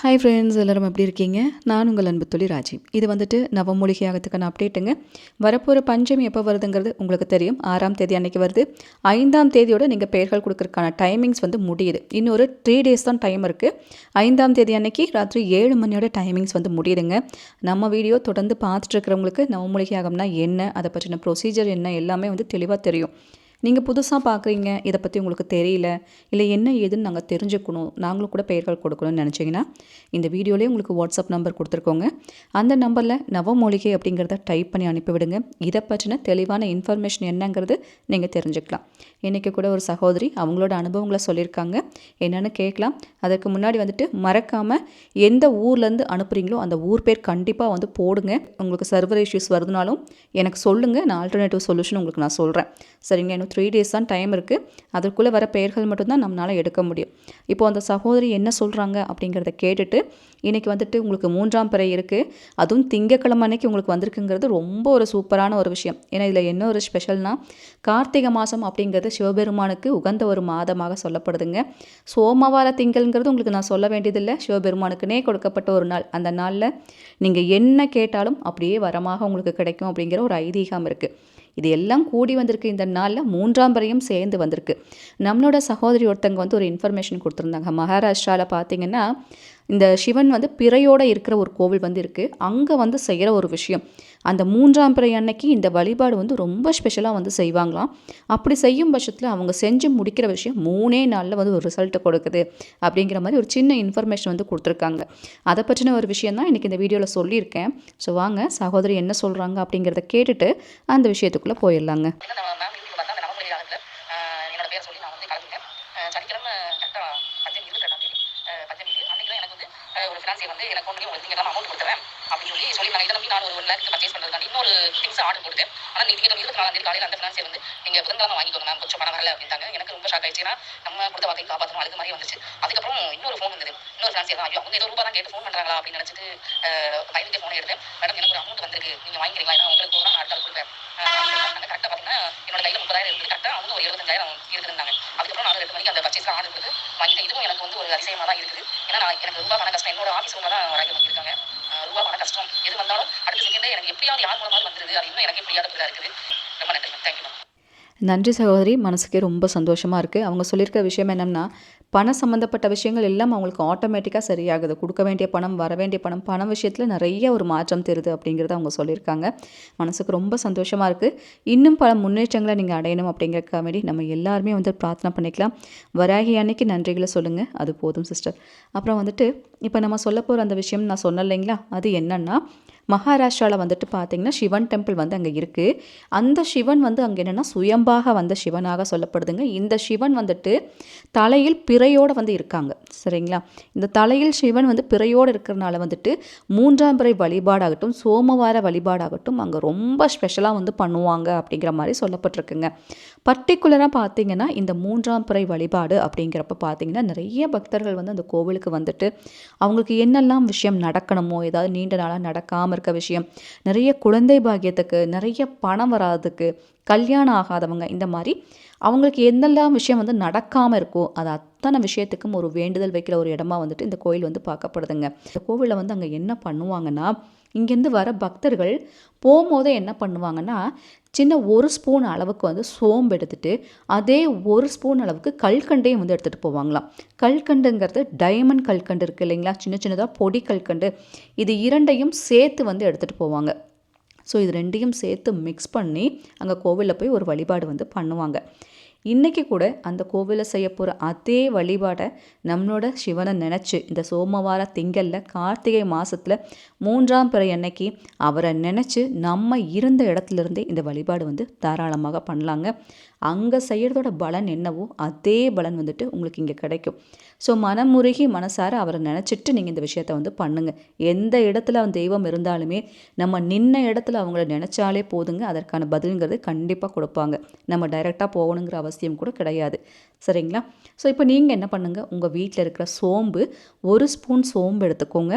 Hi friends எல்லோரும் எப்படி இருக்கீங்க? நான் உங்கள் அன்பு தொழில் ராஜி. இது வந்துட்டு நவமூலிகை ஆகத்துக்கான அப்டேட்டுங்க வரப்போகிற பஞ்சமி எப்போ வருதுங்கிறது உங்களுக்கு தெரியும். ஆறாம் தேதி அன்றைக்கி வருது. ஐந்தாம் தேதியோட நீங்கள் பெயர்கள் கொடுக்கறதுக்கான டைமிங்ஸ் வந்து முடியுது. இன்னொரு த்ரீ டேஸ் தான் டைம் இருக்குது ஐந்தாம் தேதி அன்னைக்கு ராத்திரி ஏழு மணியோட டைமிங்ஸ் வந்து முடியுதுங்க. நம்ம வீடியோ தொடர்ந்து பார்த்துட்டு இருக்கிறவங்களுக்கு நவமூலிகை ஆகம்னா என்ன அதை பற்றின ப்ரொசீஜர் என்ன எல்லாமே வந்து தெளிவாக தெரியும். நீங்கள் புதுசாக பார்க்குறீங்க இதை பற்றி உங்களுக்கு தெரியல இல்லை என்ன ஏதுன்னு நாங்கள் தெரிஞ்சுக்கணும் நாங்களும் கூட பெயர்கள் கொடுக்கணும்னு நினச்சிங்கன்னா இந்த வீடியோலேயே உங்களுக்கு வாட்ஸ்அப் நம்பர் கொடுத்துருக்கோங்க. அந்த நம்பரில் நவமூலிகை அப்படிங்கிறத டைப் பண்ணி அனுப்பிவிடுங்க இதை பற்றின தெளிவான இன்ஃபர்மேஷன் என்னங்கிறது நீங்கள் தெரிஞ்சுக்கலாம். இன்றைக்கி கூட ஒரு சகோதரி அவங்களோட அனுபவங்களை சொல்லியிருக்காங்க. என்னென்னு கேட்கலாம். அதற்கு முன்னாடி வந்துட்டு மறக்காமல் எந்த ஊர்லேருந்து அனுப்புகிறீங்களோ அந்த ஊர் பேர் கண்டிப்பாக வந்து போடுங்க. உங்களுக்கு சர்வர் இஷ்யூஸ் வருதுனாலும் எனக்கு சொல்லுங்கள் நான் ஆல்டர்னேட்டிவ் சொல்யூஷன் உங்களுக்கு நான் சொல்கிறேன் சரிங்க இன்னும் த்ரீ டேஸ் தான் டைம் இருக்குது அதற்குள்ளே வர பெயர்கள் மட்டும்தான் நம்மளால் எடுக்க முடியும். இப்போ அந்த சகோதரி என்ன சொல்கிறாங்க அப்படிங்கிறத கேட்டுட்டு இன்றைக்கி வந்துட்டு உங்களுக்கு மூன்றாம் பிறை இருக்குது அதுவும் திங்கக்கிழமை அன்னைக்கு உங்களுக்கு வந்திருக்குங்கிறது ரொம்ப ஒரு சூப்பரான ஒரு விஷயம். ஏன்னா இதில் என்ன ஒரு ஸ்பெஷல்னால் கார்த்திகை மாதம் அப்படிங்கிறது சிவபெருமானுக்கு உகந்த ஒரு மாதமாக சொல்லப்படுதுங்க. சோமவார திங்கள்ங்கிறது உங்களுக்கு நான் சொல்ல வேண்டியதில்லை. சிவபெருமானுக்குனே கொடுக்கப்பட்ட ஒரு நாள். அந்த நாளில் நீங்கள் என்ன கேட்டாலும் அப்படியே வரமாக உங்களுக்கு கிடைக்கும் அப்படிங்கிற ஒரு ஐதீகம் இருக்குது இது எல்லாம் கூடி வந்திருக்கு இந்த நாளில் மூன்றாம் வரையும் சேர்ந்து வந்திருக்கு. நம்மளோட சகோதரி ஒருத்தங்க வந்து ஒரு இன்ஃபர்மேஷன் கொடுத்துருந்தாங்க. மகாராஷ்டிராவில் பார்த்தீங்கன்னா இந்த சிவன் வந்து பிறையோடு இருக்கிற ஒரு கோவில் வந்து இருக்குது அங்கே வந்து செய்கிற ஒரு விஷயம். அந்த மூன்றாம் பிறை அன்னைக்கு இந்த வழிபாடு வந்து ரொம்ப ஸ்பெஷலாக வந்து செய்வாங்களாம். அப்படி செய்யும் பட்சத்தில் அவங்க செஞ்சு முடிக்கிற விஷயம் மூணே நாளில் வந்து ஒரு ரிசல்ட்டை கொடுக்குது அப்படிங்கிற மாதிரி ஒரு சின்ன இன்ஃபர்மேஷன் வந்து கொடுத்துருக்காங்க. அதை பற்றின ஒரு விஷயம் தான் இன்றைக்கி இந்த வீடியோவில் சொல்லியிருக்கேன். ஸோ வாங்க சகோதரி என்ன சொல்கிறாங்க அப்படிங்கிறத கேட்டுட்டு அந்த விஷயத்துக்குள்ளே போயிடலாங்க சனிக்கிழமை கரெக்டாக பஞ்சமி இருபத்தி ரெண்டாம் தேதி பஞ்சமி அன்னைக்கு எனக்கு வந்து ஒரு ஃபினான்சியை வந்து எனக்கு ஃபோன் பண்ணி உங்களுக்கு திங்கக்கிழமை அமௌண்ட் கொடுத்துறேன் அப்படின்னு சொல்லி சொல்லியிருந்தாங்க. இதை நம்பி நான் ஒரு ஒன் லேக் பர்ச்சேஸ் பண்ணுறதுக்காண்டி இன்னொரு திங்ஸ் ஆர்டர் கொடுத்தேன் ஆனால் நீங்கள் திங்கக்கிழமை இருபத்தி நாலாம் தேதி காலையில் அந்த ஃபினான்ஸ் வந்து நீங்கள் புதன்கிழமை வாங்கிக்கோங்க மேம் கொஞ்சம் பணம் வரல அப்படின்ட்டாங்க. எனக்கு ரொம்ப ஷாக் ஆயிடுச்சுன்னா நம்ம கொடுத்த வாக்கை காப்பாற்றணும் அதுக்கு மாதிரி வந்துச்சு அதுக்கப்புறம் இன்னொரு ஃபோன் வந்தது. இன்னொரு ஃபினான்ஸ் தான் ஐயோ அவங்க ஏதோ ரூபா தான் கேட்டு ஃபோன் பண்ணுறாங்களா அப்படின்னு நினச்சிட்டு பயந்துட்டு ஃபோனை எடுத்தேன். மேடம் எனக்கு ஒரு அமௌண்ட் வந்திருக்கு. நீங்கள் வாங்கிக்கிறீங்களா? ஏன்னா உங்களுக்கு போகிறோம் நான் அடுத்த கொடுப்பேன். கரெக்டாக பார்த்தீங்கன்னா என்னோட கையில் முப்பதாயிரம் இருந்தது கரெக்டாக அவங்க ஒரு எழுபத்தஞ்சாயிரம் இருக்குதுன்னாங்க அதுக்கப்புறம் நான் ரெண்டு மணிக்கு அந்த பர்ச்சேஸ் ஆர்டர் கொடுத்து வாங்கிட்டேன். இதுவும் எனக்கு வந்து ஒரு அதிசயமாக தான் இருக்குது. ஏன்னா நான் எனக்கு ரொம்ப பண கஷ்டம். என்னோட ஆஃபீஸ் ரூமில் தான் வராங்க வாங்கியிருக்காங்க. ரூபா பண கஷ்டம் எது வந்தாலும் அடுத்த செகண்டே எனக்கு எப்படியாவது யார் மூலமாக வந்துருது. அது இன்னும் எனக்கு புரியாத புரியா இருக்குது. ரொம்ப நன்றி மேம் தேங்க்யூ மேம் நன்றி சகோதரி. மனசுக்கே ரொம்ப சந்தோஷமாக இருக்குது அவங்க சொல்லியிருக்க விஷயம் என்னென்னா பணம் சம்மந்தப்பட்ட விஷயங்கள் எல்லாம் அவங்களுக்கு ஆட்டோமேட்டிக்காக சரியாகுது. கொடுக்க வேண்டிய பணம் வர வேண்டிய பணம் பணம் விஷயத்தில் நிறைய ஒரு மாற்றம் தெரியுது அப்படிங்கிறத அவங்க சொல்லியிருக்காங்க. மனசுக்கு ரொம்ப சந்தோஷமாக இருக்குது இன்னும் பல முன்னேற்றங்களை நீங்கள் அடையணும் அப்படிங்கிறக்காக வேண்டி நம்ம எல்லாருமே வந்து பிரார்த்தனை பண்ணிக்கலாம். வராகி அன்னைக்கு நன்றிகளை சொல்லுங்கள் அது போதும் சிஸ்டர் அப்புறம் வந்துட்டு இப்போ நம்ம சொல்ல போகிற அந்த விஷயம் நான் சொன்னேன் இல்லைங்களா? அது என்னென்னா மகாராஷ்டிராவில் வந்துட்டு பார்த்திங்கன்னா சிவன் டெம்பிள் வந்து அங்கே இருக்குது அந்த சிவன் வந்து அங்கே என்னென்னா சுயம்பாக வந்த சிவனாக சொல்லப்படுதுங்க. இந்த சிவன் வந்துட்டு தலையில் பிறையோடு வந்து இருக்காங்க. சரிங்களா? இந்த தலையில் சிவன் வந்து பிறையோடு இருக்கிறனால வந்துட்டு மூன்றாம் பிறை வழிபாடாகட்டும் சோமவார வழிபாடாகட்டும் அங்கே ரொம்ப ஸ்பெஷலாக வந்து பண்ணுவாங்க அப்படிங்கிற மாதிரி சொல்லப்பட்டிருக்குங்க. பர்டிகுலராக பார்த்தீங்கன்னா இந்த மூன்றாம் பிறை வழிபாடு அப்படிங்கிறப்ப பார்த்தீங்கன்னா நிறைய பக்தர்கள் வந்து அந்த கோவிலுக்கு வந்துட்டு அவங்களுக்கு என்னெல்லாம் விஷயம் நடக்கணுமோ ஏதாவது நீண்ட நாளாக நடக்காமல் இருக்க விஷயம். நிறைய குழந்தை பாக்கியத்துக்கு நிறைய பணம் வராதுக்கு கல்யாணம் ஆகாதவங்க இந்த மாதிரி அவங்களுக்கு என்னெல்லாம் விஷயம் வந்து நடக்காமல் இருக்கோ அது அத்தனை விஷயத்துக்கும் ஒரு வேண்டுதல் வைக்கிற ஒரு இடமா வந்துட்டு இந்த கோயில் வந்து பார்க்கப்படுதுங்க. இந்த கோவிலில் வந்து அங்கே என்ன பண்ணுவாங்கன்னா இங்கேருந்து வர பக்தர்கள் போகும்போதே என்ன பண்ணுவாங்கன்னா சின்ன ஒரு ஸ்பூன் அளவுக்கு வந்து சோம்பு எடுத்துகிட்டு அதே ஒரு ஸ்பூன் அளவுக்கு கல்கண்டையும் வந்து எடுத்துகிட்டு போவாங்களாம். கல்கண்டுங்கிறது டைமண்ட் கல்கண்டு இருக்குது இல்லைங்களா? சின்ன சின்னதாக பொடி கல்கண்டு. இது இரண்டையும் சேர்த்து வந்து எடுத்துகிட்டு போவாங்க. ஸோ இது ரெண்டையும் சேர்த்து மிக்ஸ் பண்ணி அங்கே கோவிலில் போய் ஒரு வழிபாடு வந்து பண்ணுவாங்க. இன்றைக்கி கூட அந்த கோவிலில் செய்ய போகிற அதே வழிபாடை நம்மளோட சிவனை நினச்சி இந்த சோமவார திங்களில் கார்த்திகை மாதத்தில் மூன்றாம் பிறை அன்னைக்கு அவரை நினச்சி நம்ம இருந்த இடத்துலேருந்தே இந்த வழிபாடு வந்து தாராளமாக பண்ணலாங்க. அங்கே செய்கிறதோட பலன் என்னவோ அதே பலன் வந்துட்டு உங்களுக்கு இங்கே கிடைக்கும். ஸோ மனமுருகி மனசார அவரை நினச்சிட்டு நீங்கள் இந்த விஷயத்த வந்து பண்ணுங்கள் எந்த இடத்துல அந்த தெய்வம் இருந்தாலுமே நம்ம நின்ன இடத்துல அவங்கள நினச்சாலே போதுங்க. அதற்கான பதிலுங்கிறது கண்டிப்பாக கொடுப்பாங்க. நம்ம டைரெக்டாக போகணுங்கிற அவசியம் அவசியம் கூட கிடையாது. சரிங்களா? ஸோ இப்போ நீங்கள் என்ன பண்ணுங்கள் உங்கள் வீட்டில் இருக்கிற சோம்பு ஒரு ஸ்பூன் சோம்பு எடுத்துக்கோங்க.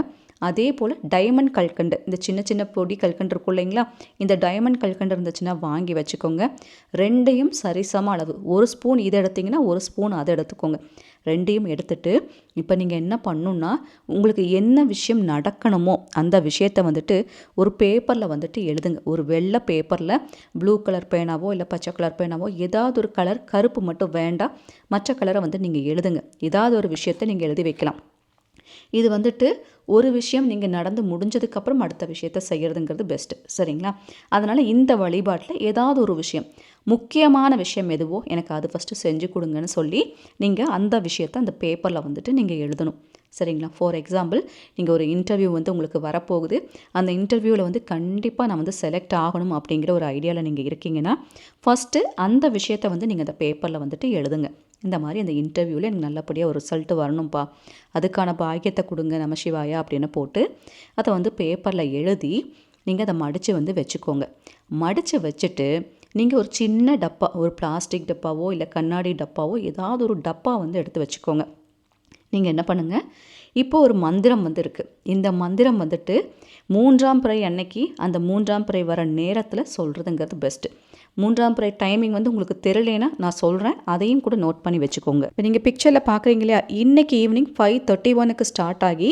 அதே போல் டைமண்ட் கல்கண்டு இந்த சின்ன சின்ன பொடி கல்கண்டு இருக்கும் இல்லைங்களா? இந்த டைமண்ட் கல்கண்டு இருந்துச்சுன்னா வாங்கி வச்சுக்கோங்க. ரெண்டையும் சரிசம அளவு. ஒரு ஸ்பூன் இதை எடுத்திங்கன்னா ஒரு ஸ்பூன் அதை எடுத்துக்கோங்க. ரெண்டையும் எடுத்துட்டு இப்போ நீங்கள் என்ன பண்ணணுன்னா உங்களுக்கு என்ன விஷயம் நடக்கணுமோ அந்த விஷயத்த வந்துட்டு ஒரு பேப்பரில் வந்துட்டு எழுதுங்க. ஒரு வெள்ளை பேப்பரில் ப்ளூ கலர் பேனாவோ இல்லை பச்சை கலர் பேனாவோ ஏதாவது ஒரு கலர் கருப்பு மட்டும் வேண்டாம். மற்ற கலரை வந்து நீங்கள் எழுதுங்க. ஏதாவது ஒரு விஷயத்தை நீங்கள் எழுதி வைக்கலாம். இது வந்துட்டு ஒரு விஷயம் நீங்கள் நடந்து முடிஞ்சதுக்கப்புறம் அடுத்த விஷயத்த செய்கிறதுங்கிறது பெஸ்ட்டு சரிங்களா? அதனால் இந்த வழிபாட்டில் ஏதாவது ஒரு விஷயம் முக்கியமான விஷயம் எதுவோ எனக்கு அது ஃபஸ்ட்டு செஞ்சு கொடுங்கன்னு சொல்லி நீங்கள் அந்த விஷயத்தை அந்த பேப்பரில் வந்துட்டு நீங்கள் எழுதணும். சரிங்களா? ஃபார் எக்ஸாம்பிள் நீங்கள் ஒரு இன்டர்வியூ வந்து உங்களுக்கு வரப்போகுது. அந்த இன்டர்வியூவில் வந்து கண்டிப்பாக நான் வந்து செலக்ட் ஆகணும் அப்படிங்கிற ஒரு ஐடியாவில் நீங்கள் இருக்கீங்கன்னா ஃபஸ்ட்டு அந்த விஷயத்தை வந்து நீங்கள் அந்த பேப்பரில் வந்துட்டு எழுதுங்க. இந்த மாதிரி அந்த இன்டர்வியூவில் எனக்கு நல்லபடியாக ஒரு ரிசல்ட்டு வரணும்ப்பா அதுக்கான பாக்கியத்தை கொடுங்க நம்ம சிவாயா அப்படின்னு போட்டு அதை வந்து பேப்பரில் எழுதி நீங்கள் அதை மடித்து வந்து வச்சுக்கோங்க. மடித்து வச்சுட்டு நீங்கள் ஒரு சின்ன டப்பா ஒரு பிளாஸ்டிக் டப்பாவோ இல்லை கண்ணாடி டப்பாவோ ஏதாவது ஒரு டப்பா வந்து எடுத்து வச்சுக்கோங்க. நீங்கள் என்ன பண்ணுங்கள் இப்போ ஒரு மந்திரம் வந்து இருக்குது இந்த மந்திரம் வந்துட்டு மூன்றாம் பிறை அன்னைக்கு அந்த மூன்றாம் பிறை வர நேரத்தில் சொல்கிறதுங்கிறது பெஸ்ட்டு மூன்றாம் பிறை டைமிங் வந்து உங்களுக்கு தெரியலேன்னா நான் சொல்கிறேன் அதையும் கூட நோட் பண்ணி வச்சுக்கோங்க. இப்போ நீங்கள் பிக்சரில் பார்க்குறீங்க இல்லையா? இன்றைக்கி ஈவினிங் ஃபைவ் தேர்ட்டி ஒனுக்கு ஸ்டார்ட் ஆகி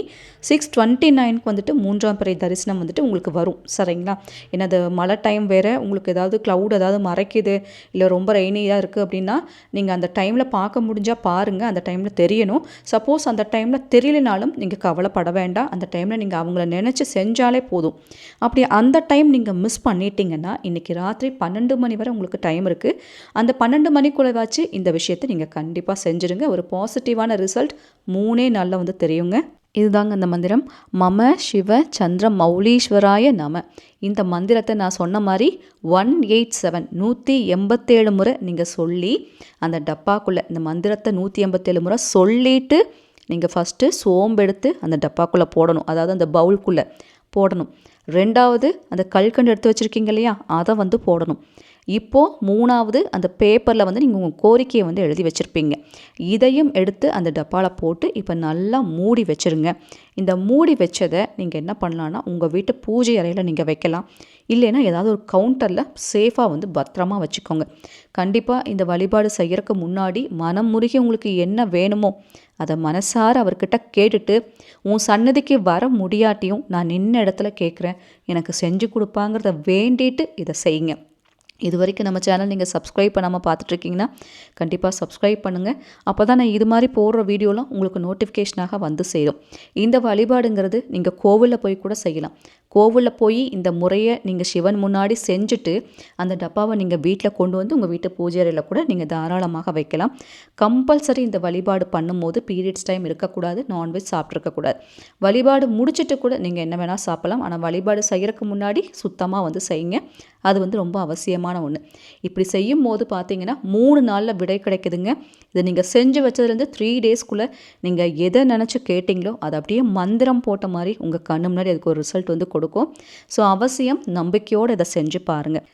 சிக்ஸ் டுவெண்ட்டி நைனுக்கு வந்துட்டு மூன்றாம் பிறை தரிசனம் வந்துட்டு உங்களுக்கு வரும். சரிங்களா? ஏன்னா அது மழை டைம் வேறு? உங்களுக்கு ஏதாவது க்ளவுட் ஏதாவது மறைக்குது? இல்லை ரொம்ப ரெய்னியாக இருக்குது அப்படின்னா நீங்கள் அந்த டைமில் பார்க்க முடிஞ்சால் பாருங்கள் அந்த டைமில் தெரியணும். சப்போஸ் அந்த டைமில் தெரியலனாலும் நீங்கள் கவலைப்பட வேண்டாம். அந்த டைமில் நீங்கள் அவங்கள நினச்சி செஞ்சாலே போதும். அப்படி அந்த டைம் நீங்கள் மிஸ் பண்ணிட்டீங்கன்னா இன்றைக்கி ராத்திரி பன்னெண்டு மணி வரை உங்களுக்கு டைம் இருக்குது அந்த பன்னெண்டு மணிக்குள்ளதாச்சு இந்த விஷயத்தை நீங்கள் கண்டிப்பாக செஞ்சுருங்க. ஒரு பாசிட்டிவான ரிசல்ட் மூணே நாளில் வந்து தெரியுங்க. இதுதாங்க இந்த மந்திரம். மம சிவ சந்திர மௌலீஸ்வராய நம. இந்த மந்திரத்தை நான் சொன்ன மாதிரி ஒன் எயிட் செவன் நூற்றி எண்பத்தேழு முறை நீங்கள் சொல்லி அந்த டப்பாக்குள்ளே இந்த மந்திரத்தை நூற்றி எண்பத்தேழு முறை சொல்லிவிட்டு நீங்கள் ஃபஸ்ட்டு சோம்பெடுத்து அந்த டப்பாக்குள்ளே போடணும். அதாவது அந்த பவுல்குள்ளே போடணும். ரெண்டாவது அந்த கல்கண்டு எடுத்து வச்சுருக்கீங்க இல்லையா? அதை வந்து போடணும். இப்போது மூணாவது அந்த பேப்பரில் வந்து நீங்கள் உங்கள் கோரிக்கையை வந்து எழுதி வச்சுருப்பீங்க. இதையும் எடுத்து அந்த டப்பாவில் போட்டு இப்போ நல்லா மூடி வச்சுருங்க. இந்த மூடி வச்சதை நீங்கள் என்ன பண்ணலான்னா உங்கள் வீட்டு பூஜை அறையில் நீங்கள் வைக்கலாம். இல்லைன்னா ஏதாவது ஒரு கவுண்டரில் சேஃபாக வந்து பத்திரமா வச்சுக்கோங்க. கண்டிப்பாக இந்த வழிபாடு செய்கிறக்கு முன்னாடி மனம் முருகி உங்களுக்கு என்ன வேணுமோ அதை மனசார அவர்கிட்ட கேட்டுட்டு உன் சன்னதிக்கு வர முடியாட்டியும் நான் நின்ன இடத்துல கேட்குறேன் எனக்கு செஞ்சு கொடுப்பாங்கிறத வேண்டிட்டு இதை செய்யுங்க. இது வரைக்கும் நம்ம சேனல் நீங்கள் சப்ஸ்கிரைப் பண்ணாமல் பார்த்துட்ருக்கீங்கன்னா கண்டிப்பாக சப்ஸ்கிரைப் பண்ணுங்கள் அப்போ தான் நான் இது மாதிரி போடுற வீடியோலாம் உங்களுக்கு நோட்டிஃபிகேஷனாக வந்து சேரும். இந்த வழிபாடுங்கிறது நீங்கள் கோவிலில் போய் கூட செய்யலாம். கோவிலில் போய் இந்த முறையை நீங்கள் சிவன் முன்னாடி செஞ்சுட்டு அந்த டப்பாவை நீங்கள் வீட்டில் கொண்டு வந்து உங்கள் வீட்டு பூஜை அறையில் கூட நீங்கள் தாராளமாக வைக்கலாம். கம்பல்சரி இந்த வழிபாடு பண்ணும்போது பீரியட்ஸ் டைம் இருக்கக்கூடாது நான்வெஜ் சாப்பிட்ருக்கக்கூடாது வழிபாடு முடிச்சுட்டு கூட நீங்கள் என்ன வேணால் சாப்பிடலாம். ஆனால் வழிபாடு செய்கிறதுக்கு முன்னாடி சுத்தமாக வந்து செய்யுங்க. அது வந்து ரொம்ப அவசியமான ஒன்று இப்படி செய்யும் போது பார்த்தீங்கன்னா மூணு நாளில் விடை கிடைக்குதுங்க. இதை நீங்கள் செஞ்சு வச்சதுலேருந்து த்ரீ டேஸ்க்குள்ளே நீங்கள் எதை நினச்சி கேட்டிங்களோ அதை அப்படியே மந்திரம் போட்ட மாதிரி உங்கள் கண்ணு முன்னாடி அதுக்கு ஒரு ரிசல்ட் வந்து கொடுக்கும். ஸோ அவசியம் நம்பிக்கையோடு இதை செஞ்சு பாருங்கள்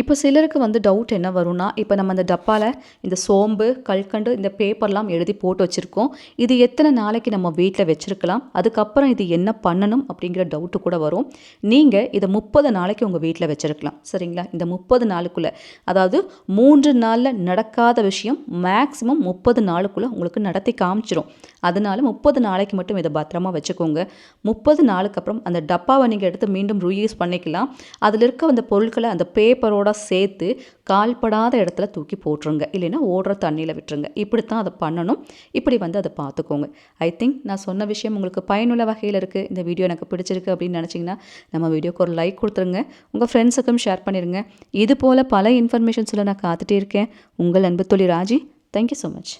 இப்போ சிலருக்கு வந்து டவுட் என்ன வரும்னா இப்போ நம்ம அந்த டப்பாவில் இந்த சோம்பு கல்கண்டு இந்த பேப்பர்லாம் எழுதி போட்டு வச்சுருக்கோம். இது எத்தனை நாளைக்கு நம்ம வீட்டில் வச்சுருக்கலாம்? அதுக்கப்புறம் இது என்ன பண்ணணும் அப்படிங்கிற டவுட்டு கூட வரும். நீங்கள் இதை முப்பது நாளைக்கு உங்கள் வீட்டில் வச்சுருக்கலாம். சரிங்களா? இந்த முப்பது நாளுக்குள்ளே. அதாவது மூன்று நாளில் நடக்காத விஷயம் மேக்ஸிமம் முப்பது நாளுக்குள்ளே உங்களுக்கு நடத்தி காமிச்சிரும். அதனால முப்பது நாளைக்கு மட்டும் இதை பத்திரமா வச்சுக்கோங்க. முப்பது நாளுக்கு அப்புறம் அந்த டப்பாவை நீங்கள் எடுத்து மீண்டும் ரீயூஸ் பண்ணிக்கலாம். அதில் இருக்க அந்த பொருட்களை அந்த பேப்பரோட சேர்த்து கால்படாத இடத்துல தூக்கி போட்டுருங்க. இல்லைன்னா ஓடுற தண்ணியில் விட்டுருங்க. இப்படி தான் அதை பண்ணணும். இப்படி வந்து அதை பார்த்துக்கோங்க. ஐ திங்க் நான் சொன்ன விஷயம் உங்களுக்கு பயனுள்ள வகையில் இருக்குது இந்த வீடியோ எனக்கு பிடிச்சிருக்கு அப்படின்னு நினச்சிங்கன்னா நம்ம வீடியோக்கு ஒரு லைக் கொடுத்துருங்க. உங்கள் ஃப்ரெண்ட்ஸுக்கும் ஷேர் பண்ணிடுங்க இது போல் பல இன்ஃபர்மேஷன்ஸில் நான் காத்துட்டே இருக்கேன். உங்கள் அன்பு தொழில் ராஜி தேங்க்யூ ஸோ மச்